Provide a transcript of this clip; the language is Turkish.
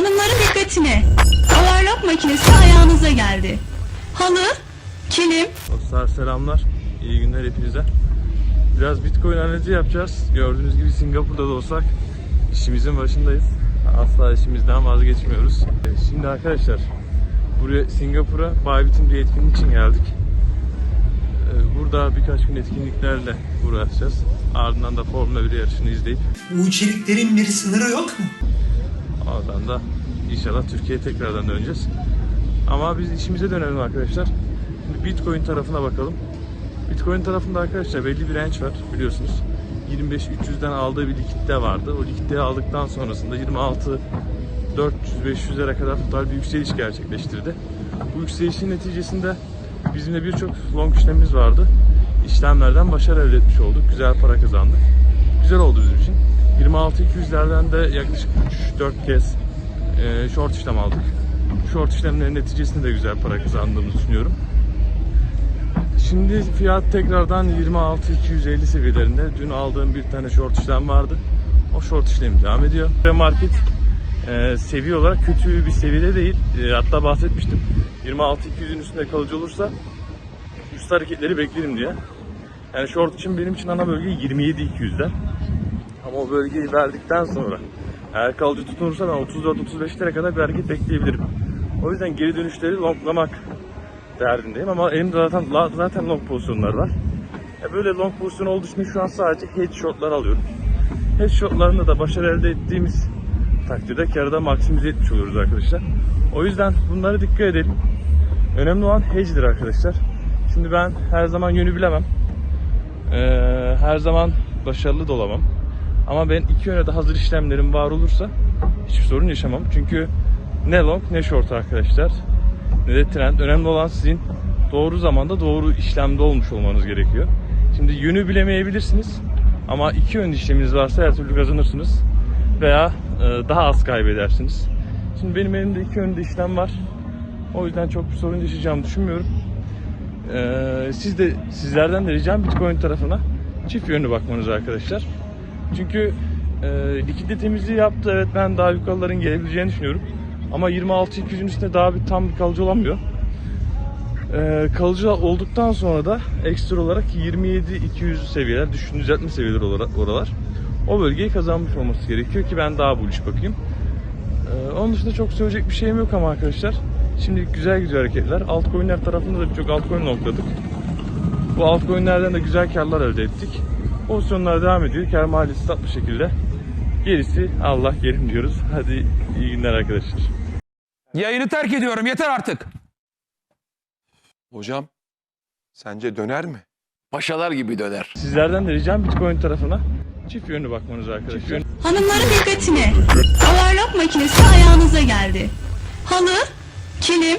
Hanımların dikkatine. Overlock makinesi ayağınıza geldi. Halı, kilim, Dostlar selamlar. İyi günler hepinize. Biraz Bitcoin analizi yapacağız. Gördüğünüz gibi Singapur'da da olsak işimizin başındayız. Asla işimizden vazgeçmiyoruz. Şimdi arkadaşlar buraya Singapur'a Bybit'in bir etkinlik için geldik. E, Burada birkaç gün etkinliklerle uğraşacağız. Ardından da Formula 1 yarışını izleyip Bu içeriklerin bir sınırı yok mu? Oradan da inşallah Türkiye'ye tekrardan döneceğiz. Ama biz işimize dönelim arkadaşlar. Bitcoin tarafına bakalım. Bitcoin tarafında arkadaşlar belli bir range var biliyorsunuz. 25-300'den aldığı bir likitte vardı. O likitteyi aldıktan sonrasında 26 400-500'lere kadar tutar bir yükseliş gerçekleştirdi. Bu yükselişin neticesinde bizim de birçok long işlemimiz vardı. İşlemlerden başarı elde etmiş olduk. Güzel para kazandık. Güzel oldu bizim. 26-200'lerden de yaklaşık 3-4 kez e, short işlem aldık. Short işlemlerin neticesinde de güzel para kazandığımızı düşünüyorum. Şimdi fiyat tekrardan 26-250 seviyelerinde. Dün aldığım bir tane short işlem vardı. O short işlemi devam ediyor. Market e, seviye olarak kötü bir seviyede değil. E, hatta bahsetmiştim. 26-200'ün üstünde kalıcı olursa üst hareketleri beklerim diye. Yani short için benim için ana bölge 27-200'den. Ama o bölgeyi verdikten sonra eğer kalıcı tutunursa ben 34-35'lere kadar bir bekleyebilirim. O yüzden geri dönüşleri longlamak derdindeyim ama elimde zaten zaten long pozisyonlar var. E böyle long pozisyon olduğu için şu an sadece headshotlar alıyorum. Headshotlarında da başarı elde ettiğimiz takdirde karı da maksimize etmiş oluyoruz arkadaşlar. O yüzden bunlara dikkat edelim. Önemli olan hedge'dir arkadaşlar. Şimdi ben her zaman yönü bilemem. Ee, her zaman başarılı da olamam. Ama ben iki yöne de hazır işlemlerim var olursa hiçbir sorun yaşamam. Çünkü ne long ne short arkadaşlar. Ne de trend. Önemli olan sizin doğru zamanda doğru işlemde olmuş olmanız gerekiyor. Şimdi yönü bilemeyebilirsiniz. Ama iki yön işleminiz varsa her türlü kazanırsınız. Veya e, daha az kaybedersiniz. Şimdi benim elimde iki yönde işlem var. O yüzden çok bir sorun yaşayacağımı düşünmüyorum. Ee, siz de sizlerden de ricam Bitcoin tarafına çift yönlü bakmanız arkadaşlar. Çünkü e, likitte temizliği yaptı. Evet ben daha yukarıların gelebileceğini düşünüyorum. Ama 26-200'ün üstünde daha bir tam bir kalıcı olamıyor. Ee, kalıcı olduktan sonra da ekstra olarak 27-200 seviyeler, düşün düzeltme seviyeleri olarak oralar. O bölgeyi kazanmış olması gerekiyor ki ben daha bullish bakayım. Ee, onun dışında çok söyleyecek bir şeyim yok ama arkadaşlar. Şimdi güzel gidiyor hareketler. Altcoin'ler tarafında da birçok altcoin lonkladık. Bu altcoin'lerden de güzel karlar elde ettik. Pozisyonlar devam ediyor. Kar maliyeti tatlı şekilde. Gerisi Allah kerim diyoruz. Hadi iyi günler arkadaşlar. Yayını terk ediyorum yeter artık. Hocam sence döner mi? Paşalar gibi döner. Sizlerden de ricam Bitcoin tarafına çift yönlü bakmanız arkadaşlar. hanımların dikkatine. Overlock makinesi ayağınıza geldi. Halı, kilim,